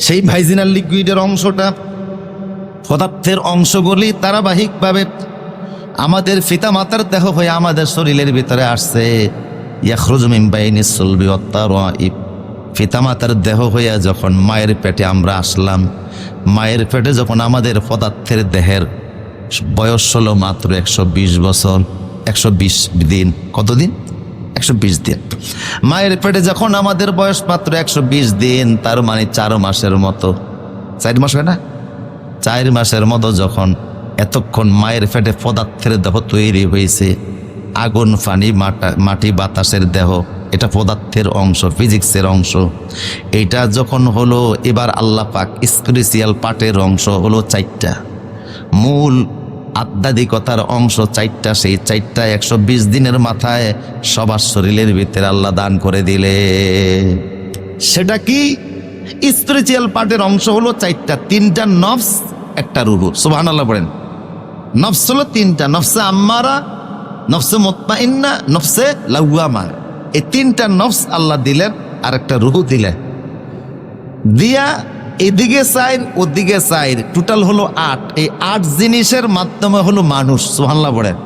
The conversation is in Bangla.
সেই ভাইজিনাল লিকুইডের অংশটা পদার্থের অংশগুলি ধারাবাহিকভাবে আমাদের ফিতামাতার দেহ হয়ে আমাদের শরীরের ভিতরে আসছে। ইয়াখরুজ বাইনি সুলবি ওয়াত্তারাইব ফিতামাতার দেহ হইয়া যখন মায়ের পেটে আমরা আসলাম, মায়ের পেটে যখন আমাদের পদার্থের দেহের বয়স হলো মাত্র একশো বিশ বছর, একশো বিশ দিন। কতদিন? একশো বিশ দিন। মায়ের পেটে যখন আমাদের বয়স মাত্র একশো বিশ দিন, তার মানে চার মাসের মতো। চার মাস হয় না? চার মাসের মতো যখন এতক্ষণ মায়ের পেটে পদার্থের দেহ তৈরি হয়েছে, আগুন, পানি, মাটা, মাটি, বাতাসের দেহ, এটা পদার্থের অংশ, ফিজিক্সের অংশ। এটা যখন হলো, এবার আল্লাহ পাক স্পিরিচুয়াল পার্টের অংশ হলো চারটা। মূল আধ্যাত্মিকতার অংশ চারটা, সেই চারটা একশো বিশ দিনের মাথায় সবার শরীরের ভিতরে আল্লাহ দান করে দিলে। সেটা কি? স্পিরিচুয়াল পার্টের অংশ হলো চারটা, তিনটা নফস, একটা রুহু। সুবাহ আল্লাহ বলেন নফস হলো তিনটা, নফসে আম্মারা, নফসে মোত্তাইন্না নফসে লাউয়ামা। এই তিনটা নফস আল্লাহ দিলেন আর একটা রুহু দিলেন। দিয়া এদিকে সাইন, ওদিকে সাইন। টোটাল হলো আট। এই আট জিনিসের মাধ্যমে হলো মানুষ সোহান্লা বলেন।